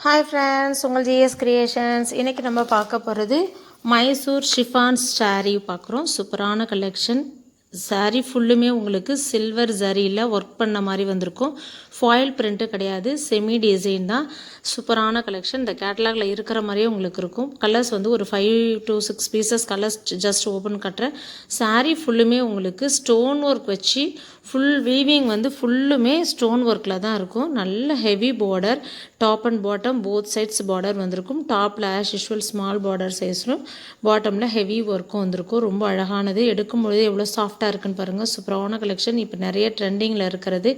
Hi friends உங்கள் GS creations இன்றைக்கி நம்ம பார்க்க போகிறது மைசூர் ஷிஃபான்ஸ் saree பார்க்குறோம். சூப்பரான கலெக்ஷன் சாரீ ஃபுல்லுமே உங்களுக்கு சில்வர் ஜரியில் ஒர்க் பண்ண மாதிரி வந்திருக்கும். ஃபாயில் பிரிண்ட்டு கிடையாது செமி டிசைன் தான். சூப்பரான கலெக்ஷன் இந்த கேட்டலாகில் இருக்கிற மாதிரியே உங்களுக்கு இருக்கும். கலர்ஸ் வந்து ஒரு five to six pieces colours just open கட்டுறேன் சாரீ ஃபுல்லுமே உங்களுக்கு ஸ்டோன் ஒர்க் வச்சு ஃபுல் வீவிங் வந்து ஃபுல்லுமே ஸ்டோன் ஒர்க்கில் தான் இருக்கும். நல்ல heavy border top and bottom both sides border வந்திருக்கும். டாப்பில் ஆஸ் யூஷுவல் ஸ்மால் பார்டர் சைஸ்லும் பாட்டமில் ஹெவி ஒர்க்கும் வந்திருக்கும். ரொம்ப அழகானது. எடுக்கும் எவ்வளோ எவ்வளோ சாஃப்டாக இருக்குன்னு பாருங்கள் சூப்பரான கலெக்ஷன் இப்போ நிறைய ட்ரெண்டிங்கில் இருக்கிறது.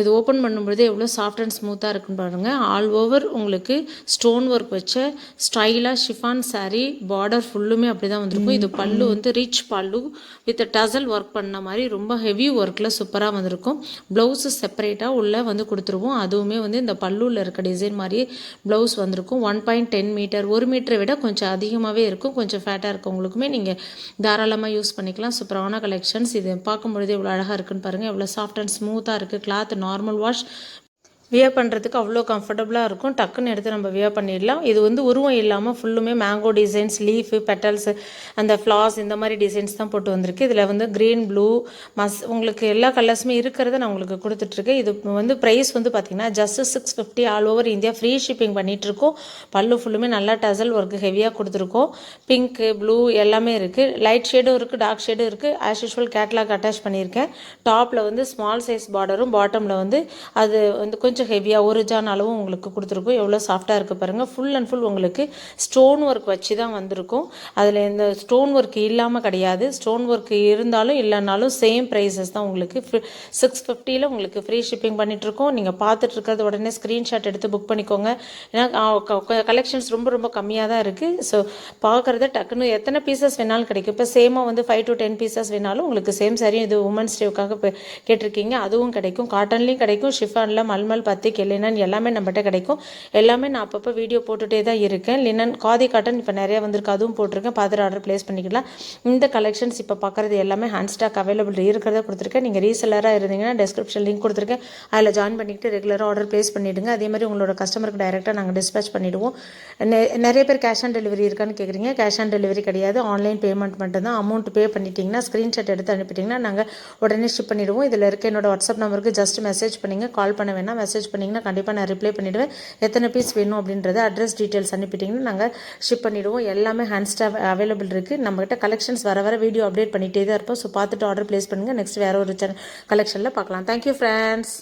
இது ஓப்பன் பண்ணும்பொழுது எவ்வளோ சாஃப்ட் அண்ட் ஸ்மூத்தாக இருக்குன்னு பாருங்கள் ஆல் ஓவர் உங்களுக்கு ஸ்டோன் ஒர்க் வச்ச ஸ்டைலாக ஷிஃபான் சாரீ பார்டர் ஃபுல்லுமே அப்படி தான் வந்திருக்கும். இது பல்லு வந்து ரிச் பல்லு வித் டசல் ஒர்க் பண்ண மாதிரி ரொம்ப ஹெவி ஒர்க்கில் சூப்பராக வந்திருக்கும். ப்ளவுஸு செப்பரேட்டாக உள்ளே வந்து கொடுத்துருவோம். அதுவுமே வந்து இந்த பல்லுவில் இருக்க டிசைன் மாதிரி ப்ளவுஸ் வந்திருக்கும். ஒன் பாயிண்ட் டென் மீட்டர் ஒரு மீட்டரை விட கொஞ்சம் அதிகமாகவே இருக்கும். கொஞ்சம் ஃபேட்டாக இருக்கவங்களுக்குமே நீங்கள் தாராளமாக யூஸ் பண்ணிக்கலாம். சூப்பரான கலெக்ஷன்ஸ் இது பார்க்கும்பொழுது எவ்வளோ அழகாக இருக்குன்னு பாருங்கள் எவ்வளோ சாஃப்ட் அண்ட் ஸ்மூத்தாக இருக்குது கிளாத் normal wash. வியர் பண்ணுறதுக்கு அவ்வளோ கம்ஃபர்டபுளாக இருக்கும். டக்குன்னு எடுத்து நம்ம வியர் பண்ணிடலாம். இது வந்து உருவம் இல்லாமல் ஃபுல்லுமே மேங்கோ டிசைன்ஸ் லீஃபு பெட்டல்ஸு அந்த ஃப்ளார்ஸ் இந்த மாதிரி டிசைன்ஸ் தான் போட்டு வந்திருக்கு. இதில் வந்து க்ரீன் ப்ளூ மஸ் உங்களுக்கு எல்லா கலர்ஸுமே இருக்கிறத நான் உங்களுக்கு கொடுத்துட்ருக்கேன். இது வந்து ப்ரைஸ் வந்து பார்த்திங்கன்னா just six fifty all over India free shipping பண்ணிகிட்ருக்கோம் பல்லு ஃபுல்லுமே நல்லா டசல் ஒர்க்கு ஹெவியாக கொடுத்துருக்கோம். பிங்க்கு ப்ளூ எல்லாமே இருக்குது லைட் ஷேடும் இருக்குது டார்க் ஷேடும் இருக்குது ஆஸ் யூஷுவல் கேட்லாக் அட்டாச் பண்ணியிருக்கேன். டாப்பில் வந்து ஸ்மால் சைஸ் பார்டரும் பாட்டமில் வந்து அது வந்து கொஞ்சம் கொஞ்சம் ஹெவியாக ஒரு ஜான் அளவும் உங்களுக்கு கொடுத்துருக்கும். எவ்வளோ சாஃப்டாக இருக்குது பாருங்கள் ஃபுல் அண்ட் ஃபுல் உங்களுக்கு ஸ்டோன் ஒர்க் வச்சு தான் வந்திருக்கும். அதில் இந்த ஸ்டோன் ஒர்க் இல்லாமல் கிடையாது. ஸ்டோன் ஒர்க் இருந்தாலும் இல்லைனாலும் சேம் ப்ரைஸஸ் தான் உங்களுக்கு. சிக்ஸ் ஃபிஃப்டியில் உங்களுக்கு ஃப்ரீ ஷிப்பிங் பண்ணிகிட்ருக்கோம் நீங்கள் பார்த்துட்டு இருக்கிறது உடனே ஸ்க்ரீன்ஷாட் எடுத்து புக் பண்ணிக்கோங்க. ஏன்னா கலெக்ஷன்ஸ் ரொம்ப ரொம்ப கம்மியாக தான் இருக்குது ஸோ பார்க்குறத டக்குன்னு எத்தனை பீசஸ் வேணாலும் கிடைக்கும். இப்போ சேமாக வந்து ஃபைவ் டு டென் பீசஸ் வேணாலும் உங்களுக்கு சேம் சரியும் இது உமன்ஸ் டேவுக்காக இப்போ கேட்டிருக்கீங்க. அதுவும் கிடைக்கும். காட்டன்லேயும் கிடைக்கும். ஷிஃபானில் மல்மல் பத்திக் லினன் எல்லாமே நம்மகிட்ட கிடைக்கும். எல்லாமே நான் அப்பப்போ வீடியோ போட்டுகிட்டே தான் இருக்கேன். லினன் காதி காட்டன் இப்போ நிறைய வந்திருக்கு. அதுவும் போட்டிருக்கேன். பார்த்துட்டு ஆர்டர் ப்ளேஸ் பண்ணிக்கலாம். இந்த கலெக்ஷன்ஸ் இப்போ பார்க்குறது எல்லாமே ஹேண்ட் ஸ்டாக் அவைலபிள் இருக்கிறத கொடுத்துருக்கேன். நீங்கள் ரீசெல்லராக இருந்தீங்கன்னா டெஸ்கிரிப்ஷன் லிங்க் கொடுத்துருக்கேன். அதில் ஜாயின் பண்ணிக்கிட்டு ரெகுலராக ஆர்டர் ப்ளேஸ் பண்ணிவிடுங்க அதே மாதிரி உங்களோட கஸ்டமருக்கு டைரெக்டாக நாங்கள் டிஸ்பேச் பண்ணிவிடுவோம் நெ- நிறைய பேர் கேஷ் ஆன் டெலிவரி இருக்கான்னு கேட்குறீங்க கேஷ் ஆன் டெலிவரி கிடையாது. ஆன்லைன் பேமெண்ட் மட்டும் தான் அமௌண்ட் பே பண்ணிட்டீங்கன்னா ஸ்க்ரீன்ஷாட் எடுத்து அனுப்பிட்டிங்கன்னா நாங்கள் உடனே ஷிப் பண்ணிவிடுவோம் இதில் இருக்க என்னோட வாட்ஸ்அப் நம்பருக்கு ஜஸ்ட் மெசேஜ் பண்ணிங்க. கால் பண்ண வேணாம். மெசேஜ் பண்ணிங்கன்னா கண்டிப்பாக நான் ரிப்ளை பண்ணிவிடுவேன் எத்தனை பீஸ் வேணும் அப்படின்றத அட்ரஸ் டீட்டெயில்ஸ் அனுப்பிட்டிங்கன்னா நாங்கள் ஷிப் பண்ணிவிடுவோம் எல்லாமே ஹேண்ட் ஸ்டாப் அவைலபிள் இருக்குது நம்மகிட்ட கலெக்ஷன்ஸ் வர வர வீடியோ அப்டேட் பண்ணிகிட்டே தான் இருப்போம். ஸோ பார்த்துட்டு ஆர்டர் ப்ளேஸ் பண்ணுங்கள் நெக்ஸ்ட் வேறு ஒரு கலெக்ஷனில் பார்க்கலாம். Thank you friends